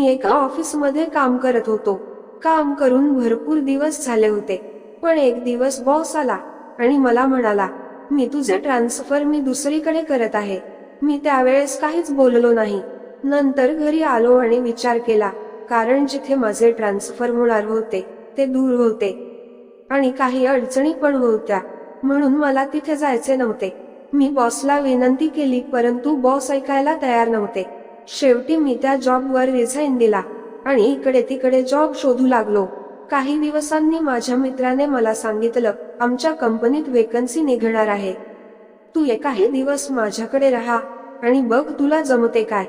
मी एका ऑफिसमध्ये काम करत होतो. काम करून भरपूर दिवस झाले होते. पण एक दिवस बॉस आला आणि मला म्हणाला मी तुझे ट्रान्सफर मी दुसरीकडे करत आहे. मी त्यावेळेस काहीच बोललो नाही. नंतर घरी आलो आणि विचार केला कारण जिथे माझे ट्रान्सफर होणार होते ते दूर होते. आणि काही अडचणी पण होत्या म्हणून मला तिथे जायचे नव्हते. मी बॉसला विनंती केली परंतु बॉस ऐकायला तयार नव्हते. शेवटी मी त्या जॉबवर रिझाईन दिला आणि इकडे तिकडे जॉब शोधू लागलो. काही दिवसांनी माझ्या मित्राने मला सांगितलं आमच्या कंपनीत वेकन्सी निघणार आहे. तू ये काही दिवस माझ्याकडे राहा आणि बघ तुला जमते काय.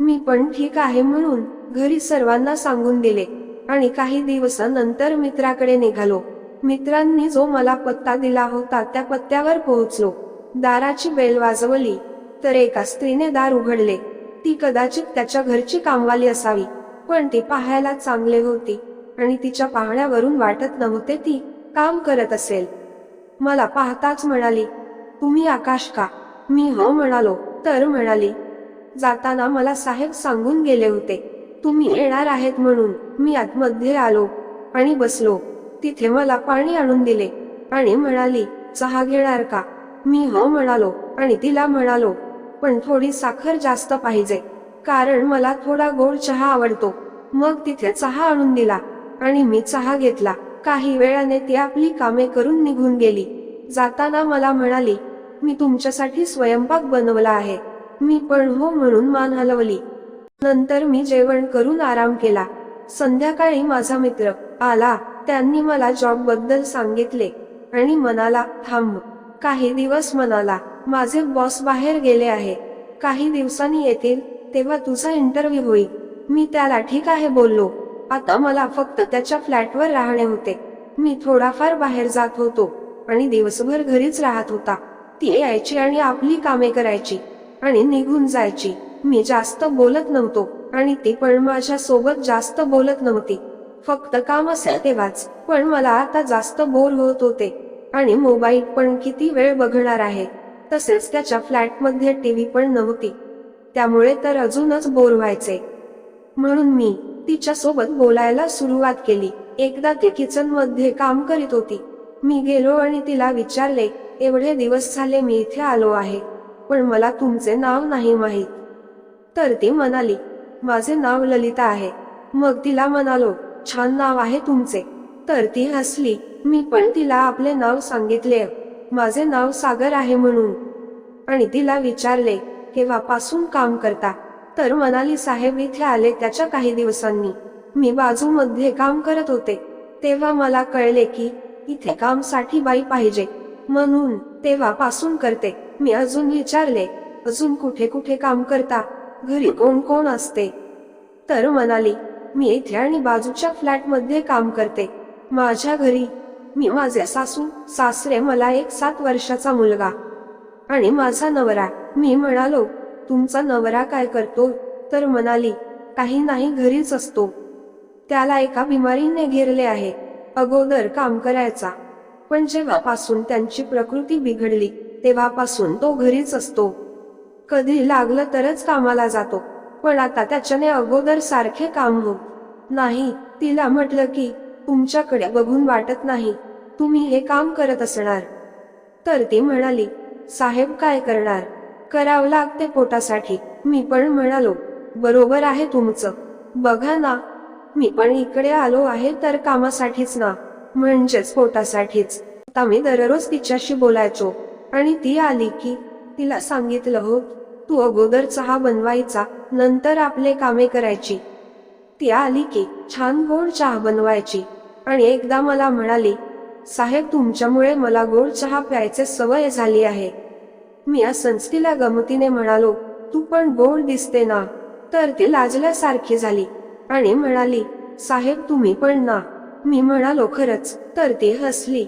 मी पण ठीक आहे म्हणून घरी सर्वांना सांगून दिले आणि काही दिवसानंतर मित्राकडे निघालो. मित्रांनी जो मला पत्ता दिला होता त्या पत्त्यावर पोहोचलो. दाराची बेल वाजवली तर एका स्त्रीने दार उघडले. ती कदाचित त्याच्या घरची कामवाली असावी. पण ती पाहायला चांगले होती आणि तिच्या पाहण्यावरून वाटत नव्हते ती काम करत असेल. मला पाहताच म्हणाली तुम्ही आकाश का? मी हो म्हणालो. तर म्हणाली. जाताना मला साहेब सांगून गेले होते तुम्ही येणार आहेत म्हणून. मी आतमध्ये आलो आणि बसलो. तिथे मला पाणी आणून दिले आणि म्हणाली चहा घेणार का? मी हो म्हणालो आणि तिला म्हणालो पण थोडी साखर जास्त पाहिजे. कारण मला थोडा गोड चहा आवडतो. मग तिथे चहा आणून दिला. आणि मी चहा घेतला. काही वेळाने ती आपली कामे करून निघून गेली. जाताना मला म्हणाली मी तुमच्यासाठी स्वयंपाक बनवला आहे. मी पण हो म्हणून मान हलवली. नंतर मी जेवण करून आराम केला. संध्याकाळी माझा मित्र आला. त्यांनी मला जॉबबद्दल सांगितले. आणि मनाला थांब. काही दिवस म्हणाला. माझे बॉस बाहेर गेले आहे. काही दिवसांनी येतील तेव्हा तुझा इंटरव्ह्यू होईल. मी त्याला ठीक आहे बोललो. आता मला फक्त त्याच्या फ्लॅटवर राहणे होते. मी थोडाफार बाहेर जात होतो आणि दिवसभर घरीच राहत होता. ती यायची आणि आपली कामे करायची आणि निघून जायची. मी जास्त बोलत नव्हतो आणि ती पण माझ्या सोबत जास्त बोलत नव्हती. फक्त काम असेल तेव्हाच. पण मला आता जास्त बोर होत होते आणि मोबाईल पण किती वेळ बघणार आहे. तसेच त्याच्या फ्लॅटमध्ये टीव्ही पण नव्हती. त्यामुळे तर अजूनच बोर व्हायचे. म्हणून मी तिच्या सोबत बोलायला सुरुवात केली. एकदा ती किचनमध्ये काम करीत होती. मी गेलो आणि तिला विचारले एवढे दिवस झाले मी इथे आलो आहे पण मला तुमचे नाव नाही माहीत. तर ती म्हणाली माझे नाव ललिता आहे. मग तिला म्हणालो छान नाव आहे तुमचे. तर ती हसली. मी पण तिला आपले नाव सांगितले. माझे नाव सागर आहे म्हणून. आणि तिला विचारले केव्हापासून काम करता? तर मनाली साहेब इथे आले त्याच्या काही दिवसांनी. मी बाजूमध्ये काम करत होते. तेव्हा मला कळले की इथे कामसाठी बाई पाहिजे. म्हणून तेव्हापासून करते. मी अजून विचारले अजून कुठे कुठे काम करता? घरी कोण कोण असते? तर म्हणाली मी इथे आणि बाजूच्या फ्लॅटमध्ये काम करते. माझ्या घरी मी माझे सासू सासरे मला एक सात वर्षाचा मुलगा आणि माझा नवरा. मी म्हणालो तुमचा नवरा काय करतो? तर म्हणाली काही नाही घरीच असतो. त्याला एका बिमारीने घेरले आहे अगोदर काम करायचा. पण जेव्हापासून त्यांची प्रकृती बिघडली तेव्हापासून तो घरीच असतो. कधी लागलं तरच कामाला जातो पण आता त्याच्याने अगोदर सारखे काम हो नाही. तिला म्हटलं की तुमच्याकडे बघून वाटत नाही तुम्ही हे काम करत असणार. तर ती म्हणाली साहेब काय करणार? करावं लागते पोटासाठी. मी पण म्हणालो बरोबर आहे तुमचं. बघा ना मी पण इकडे आलो आहे तर कामासाठीच ना म्हणजेच पोटासाठीच. आता मी दररोज तिच्याशी बोलायचो आणि ती आली की तिला सांगितलं हो तू अगोदर चहा बनवायचा नंतर आपले कामे करायची. ती आली की छान गोड चहा बनवायची. आणि एकदा मला म्हणाली साहेब तुमच्यामुळे मला गोड चहा प्यायचे सवय झाली आहे. मी या संस्थेला गमतीने म्हणालो तू पण गोड दिसते ना. तर ती लाजल्यासारखी झाली आणि म्हणाली साहेब तुम्ही पण ना. मी म्हणालो खरंच. तर ती हसली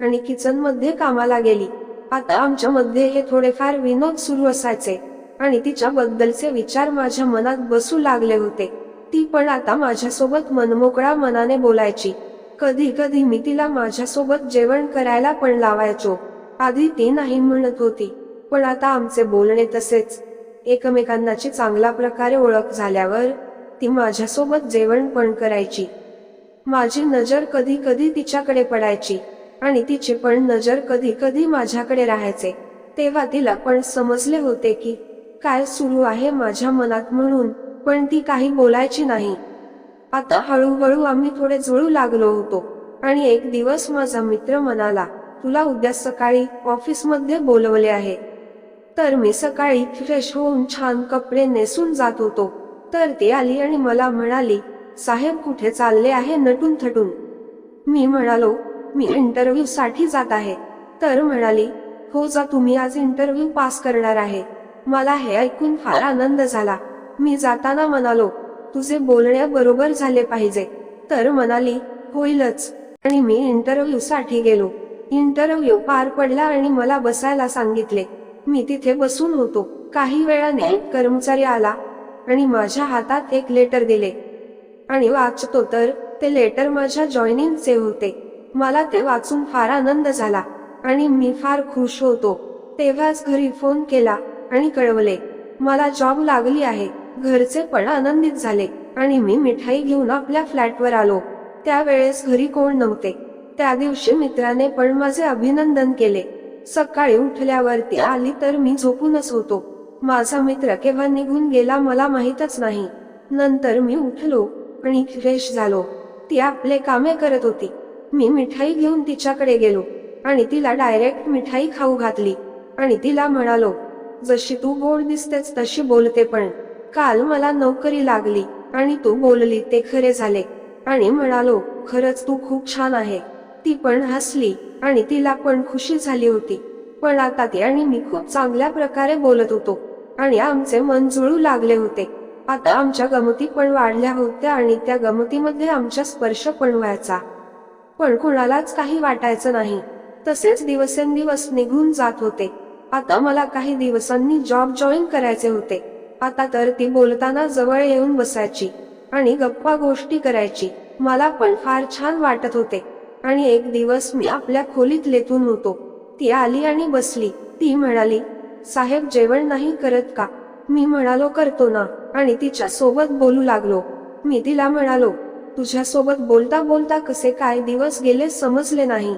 आणि किचनमध्ये कामाला गेली. आता आमच्या मध्ये हे थोडेफार विनोद सुरू असायचे आणि तिच्याबद्दलचे विचार माझ्या मनात बसू लागले होते. ती पण आता माझ्यासोबत मनमोकळा मनाने बोलायची. कधी कधी मी तिला माझ्यासोबत जेवण करायला पण लावायचो. आधी ती नाही म्हणत होती पण आता आमचे बोलणे तसेच. एकमेकांनाची चांगल्या प्रकारे ओळख झाल्यावर ती माझ्यासोबत जेवण पण करायची. माझी नजर कधी कधी तिच्याकडे पडायची आणि तिची पण नजर कधी कधी माझ्याकडे राहायचे. तेव्हा तिला पण समजले होते की काय सुरू आहे माझ्या मनात म्हणून. पण ती काही बोलायची नाही. आता हळूहळू आम्ही थोडे जुळू लागलो होतो. आणि एक दिवस माझा मित्र म्हणाला तुला उद्या सकाळी ऑफिसमध्ये बोलवले आहे. तर मी सकाळी फ्रेश होऊन छान कपडे नेसून जात होतो. तर ती आली आणि मला म्हणाली साहेब कुठे चालले आहे नटून थटून? मी म्हणालो मी इंटरव्ह्यू साठी जात आहे. तर म्हणाली हो जा तुम्ही आज इंटरव्ह्यू पास करणार आहे. मला हे ऐकून फार आनंद झाला. मी जाताना म्हणालो तुझे बोलण्याबरोबर बरोबर झाले पाहिजे. तर म्हणाली होईलच. आणि मी इंटरव्ह्यूसाठी गेलो. इंटरव्ह्यू पार पडला आणि मला बसायला सांगितले. मी तिथे बसून होतो. काही वेळाने कर्मचारी आला आणि माझ्या हातात एक लेटर दिले. आणि वाचतो तर ते लेटर माझ्या जॉईनिंगचे होते. मला ते वाचून फार आनंद झाला आणि मी फार खुश होतो. तेव्हाच घरी फोन केला आणि कळवले मला जॉब लागली आहे. घरचे पण आनंदित झाले आणि मी मिठाई घेऊन आपल्या फ्लॅटवर आलो. त्यावेळेस घरी कोण नव्हते. त्या दिवशी मित्राने पण माझे अभिनंदन केले. सकाळी उठल्यावर ती आली तर मी झोपूनच होतो. माझा मित्र केव्हा निघून गेला मला माहीतच नाही. नंतर मी उठलो आणि फ्रेश झालो. ती आपले कामे करत होती. मी मिठाई घेऊन तिच्याकडे गेलो आणि तिला डायरेक्ट मिठाई खाऊ घातली. आणि तिला म्हणालो जशी तू गोड दिसतेच तशी बोलते पण. काल मला नोकरी लागली आणि तू बोलली ते खरे झाले. आणि म्हणालो खरंच तू खूप छान आहे. ती पण हसली आणि तिला पण खुशी झाली होती. पण आता ती आणि मी खूप चांगल्या प्रकारे बोलत होतो. आणि आमचे मन जुळू लागले होते. आता आमच्या गमती पण वाढल्या होत्या आणि त्या गमतीमध्ये आमच्या स्पर्श पण व्हायचा. पण कुणालाच काही वाटायचं नाही. तसेच दिवसेंदिवस निघून जात होते. आता मला काही दिवसांनी जॉब जॉईन करायचे होते. आता तर ती बोलताना जवळ येऊन बसायची आणि गप्पा गोष्टी करायची. मला पण फार छान वाटत होते. आणि एक दिवस मी आपल्या खोलीत लेतून होतो. ती आली आणि बसली. ती म्हणाली साहेब जेवण नाही करत का? मी म्हणालो करतो ना. आणि तिच्या सोबत बोलू लागलो. मी तिला म्हणालो तुझ्यासोबत बोलता बोलता कसे काय दिवस गेले समजले नाही.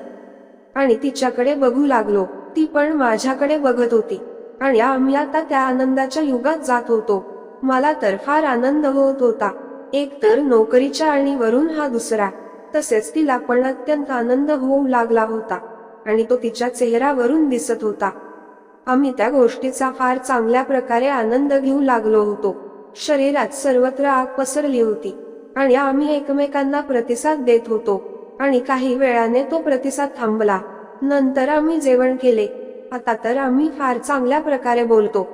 आणि तिच्याकडे बघू लागलो. ती पण माझ्याकडे बघत होती. आणि आम्ही आता त्या आनंदाच्या युगात जात होतो. मला तर फार आनंद होत होता. एक तर नोकरीच्या आणि वरून हा दुसरा. तसेच तिला पण अत्यंत आनंद होऊ लागला होता. आणि तो तिच्या चेहऱ्यावरून दिसत होता. आम्ही त्या गोष्टीचा फार चांगल्या प्रकारे आनंद घेऊ लागलो होतो. शरीरात सर्वत्र आग पसरली होती. आणि आम्ही एकमेकांना प्रतिसाद देत होतो. आणि काही वेळाने तो प्रतिसाद थांबला. नंतर आम्ही जेवण केले. आता तर आम्ही फार चांगल्या प्रकारे बोलतो.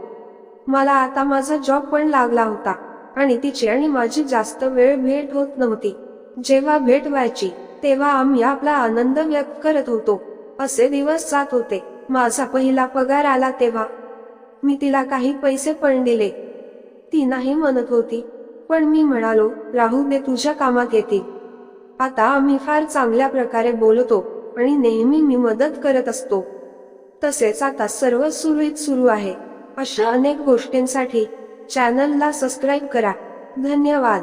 मला आता माझा जॉब पण लागला होता आणि तिची आणि माझी जास्त वेळ भेट होत नव्हती. जेव्हा भेट व्हायची तेव्हा आम्ही आपला आनंद व्यक्त करत होतो. असे दिवस जात होते. माझा पहिला पगार आला तेव्हा. मी तिला काही पैसे पण दिले. ती नाही म्हणत होती. पण मी म्हणालो राहू दे तुझ्या कामात येतील. आता आम्ही फार चांगल्या प्रकारे बोलतो आणि नेहमी मी मदत करत असतो. तसेच आता सर्व सुरळीत सुरू आहे. अशा अनेक गोष्टींसाठी चॅनलला सबस्क्राईब करा. धन्यवाद.